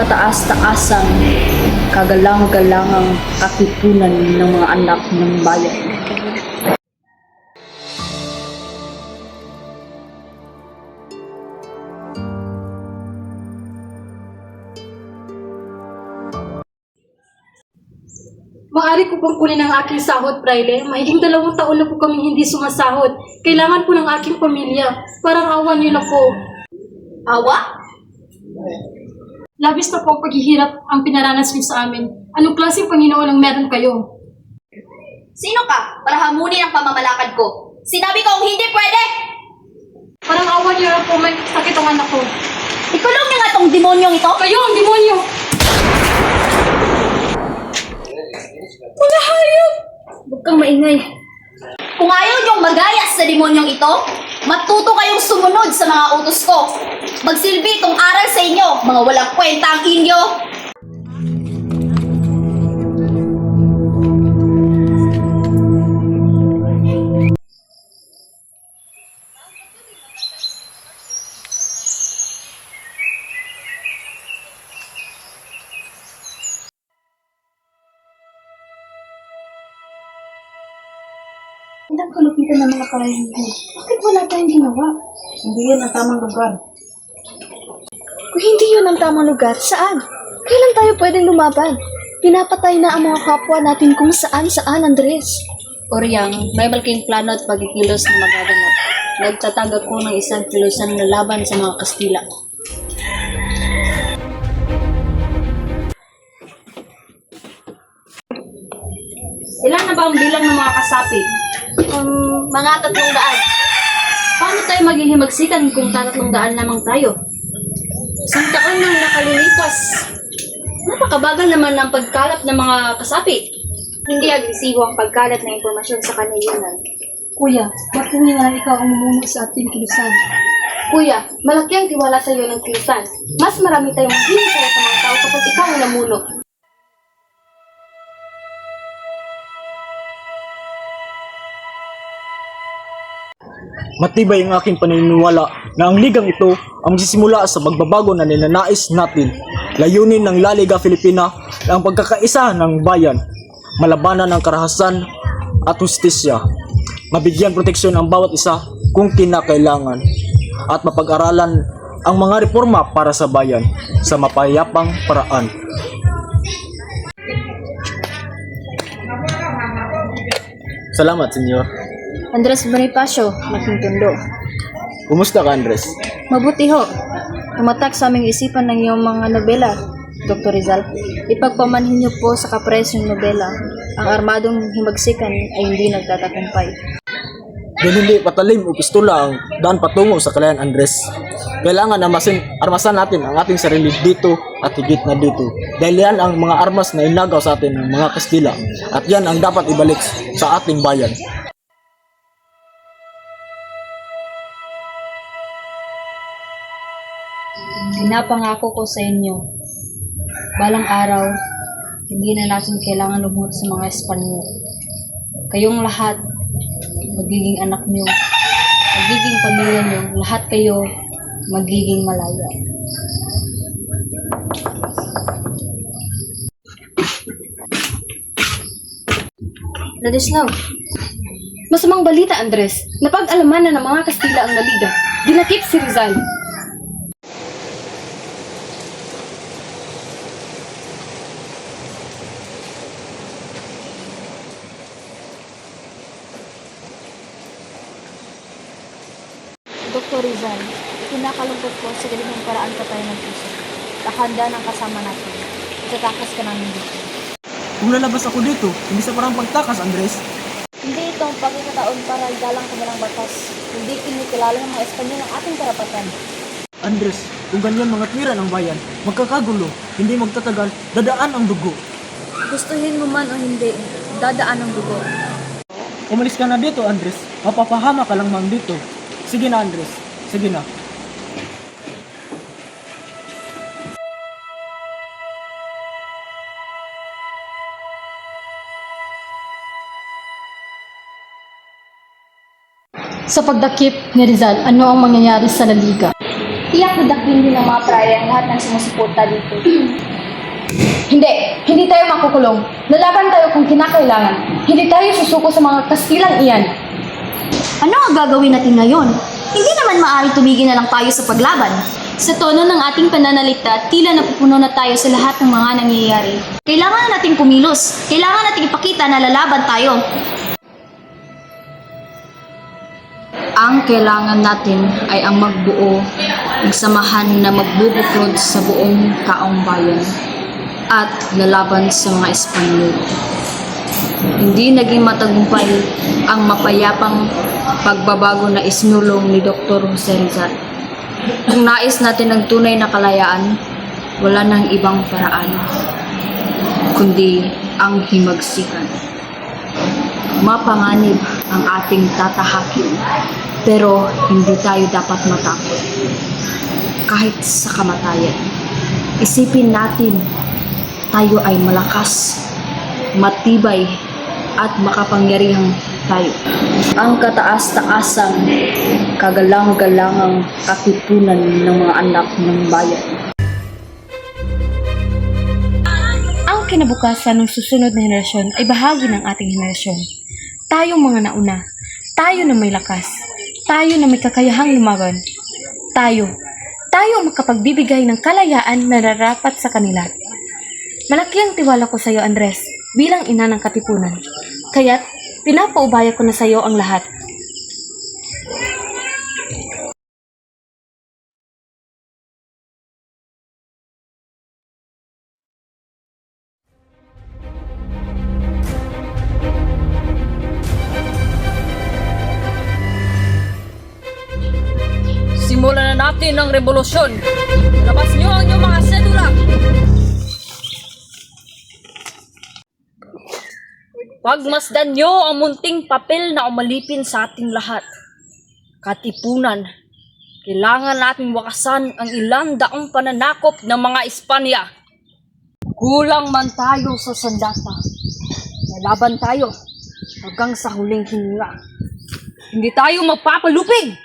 ang kataas-taasang kagalang-galangang katipunan ng mga anak ng bayan. Maaari ko pong kunin ang aking sahod, Praile. Mahiging dalawang taon na po kami hindi sumasahod. Kailangan po ng aking pamilya. Parang awan niyo na po. Awa? Labis na po ang paghihirap ang pinaranas niyo sa amin. Anong klaseng Panginoon ang meron kayo? Sino ka para hamunin ang pamamalakad ko? Sinabi kong hindi pwede! Parang awan niyo na po may sakit ang anak ko. Ikulong niyo nga tong demonyong ito! Kayo ang demonyo! Mga hayop! Huwag kang maingay. Kung ayaw niyong magayas sa demonyong ito, matuto kayong sumunod sa mga utos ko. Magsilbi itong sa inyo, mga walang kwenta ang inyo. Ilang kalupitan ng mga kalahingan. Bakit wala tayong ginawa? Hindi yun ang tamang lugar. Kung hindi yun ang tamang lugar, saan? Kailan tayo pwedeng lumaban? Pinapatay na ang mga kapwa natin kung saan-saan, Andres. Oryang, may malaking plano at pagkikilos na magaganap. Nagtatag ako ng isang kilusan na laban sa mga Kastila. Ilan na ba ang bilang ng mga kasapi? Um, mga tatlong daan. Paano tayo maghihimagsikan kung tatlong daan lamang tayo? Taon nang nakalilipas. Napakabagal naman ng pagkalap ng mga kasapi. Hindi agresibo ang pagkalat ng impormasyon sa kanayunan. Kuya, bakit lang ikaw ang mumuno sa ating kilusan? Kuya, malaki ang tiwala sa iyo ng kilusan. Mas marami tayong maghihintay sa mga tao kapag ikaw ang namuno. Matibay ang aking paniniwala na ang ligang ito ang magsisimula sa magbabago na ninanais natin. Layunin ng La Liga Filipina ang pagkakaisa ng bayan, malabanan ang karahasan at hustisya, mabigyan proteksyon ang bawat isa kung kinakailangan, at mapag-aralan ang mga reforma para sa bayan sa mapayapang paraan. Salamat, Senyor. Andres Bonifacio, Making Tondo. Kumusta ka, Andres? Mabuti ho. Tumatak sa aming isipan ng iyong mga nobela, Dr. Rizal. Ipagpamanhin niyo po sa kapresyong nobela. Ang armadong himagsikan ay hindi nagtatagumpay. Dahil hindi patalim o pistola ang daan patungo sa kalayan Andres. Kailangan na masin, armasan natin ang ating sarili dito at higit na dito. Dahil yan ang mga armas na inagaw sa atin ng mga Kastila at yan ang dapat ibalik sa ating bayan. Pinapangako ko sa inyo, balang araw, hindi na natin kailangan lumuhod sa mga Espanyol. Kayong lahat, magiging anak niyo, magiging pamilya niyo, lahat kayo magiging malaya. Ladislaw, masamang balita, Andres. Napag-alaman na ng mga Kastila ang naliga. Dinakip si Rizal. Dr. Rizal, kinakalungkot ko sa ganitong paraan ka tayo ng puso. Nakahanda ng kasama natin. Itatakas ka namin dito. Kung lalabas ako dito, hindi sa parang pagtakas, Andres. Hindi ito ang pagkakataon para igalang ka ng batas. Hindi kinikilala ng mga Espanyol ang ating karapatan. Andres, kung ganyan mga tira ng bayan, magkakagulo, hindi magtatagal, dadaan ang dugo. Gustuhin mo man o hindi, dadaan ang dugo. Umalis ka na dito, Andres. Mapapahama ka lang mang dito. Sige na, Andres. Sige na. Sa pagdakip ni Rizal, ano ang mangyayari sa La Liga? tiyak na dakwin din ng mga prayer ang lahat ng sumusuporta dito. Hindi, hindi tayo makukulong. Lalaban tayo kung kinakailangan. Hindi tayo susuko sa mga kastilang iyan. Ano ang gagawin natin ngayon? Hindi naman maaari tumigil na lang tayo sa paglaban. Sa tono ng ating pananalita, tila napupuno na tayo sa lahat ng mga nangyayari. Kailangan na nating kumilos. Kailangan nating ipakita na lalaban tayo. Ang kailangan natin ay ang magbuo ng samahan na magbubuklod sa buong kaong bayan at lalaban sa mga Espanyol. Hindi naging matagumpay ang mapayapang pagbabago na isinulong ni Dr. Jose Rizal. Kung nais natin ng tunay na kalayaan, wala nang ibang paraan, kundi ang himagsikan. Mapanganib ang ating tatahakin, pero hindi tayo dapat matakot. Kahit sa kamatayan, isipin natin, tayo ay malakas, matibay, at makapangyarihang tayo. Ang kataas-taasang, kagalang-galangang katipunan ng mga anak ng bayan. Ang kinabukasan ng susunod na henerasyon ay bahagi ng ating henerasyon. Tayong mga nauna, tayo na may lakas, tayo na may kakayahang lumaban, tayo, tayo ang makapagbibigay ng kalayaan na nararapat sa kanila. Malaki ang tiwala ko sa iyo, Andres, bilang ina ng katipunan. Kaya't, pinapaubaya ko na sa iyo ang lahat. Simulan na natin ang revolusyon. Labas niyo ang inyong Pagmasdan niyo ang munting papel na umalipin sa ating lahat. Katipunan. Kailangan nating wakasan ang ilang daang pananakop ng mga Espanya. Kulang man tayo sa sandata. Lalaban tayo hanggang sa huling hininga. Hindi tayo magpapalupig.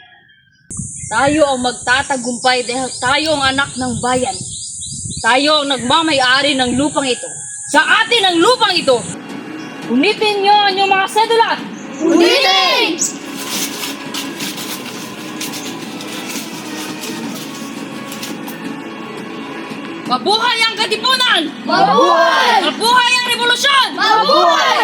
Tayo ang magtatagumpay dahil tayo ang anak ng bayan. Tayo ang nagmamayari ng lupang ito. Sa atin ang lupang ito. Unitin niyo ang inyong mga sedula. Unitin! Mabuhay ang katipunan! Mabuhay! Mabuhay ang revolusyon! Mabuhay!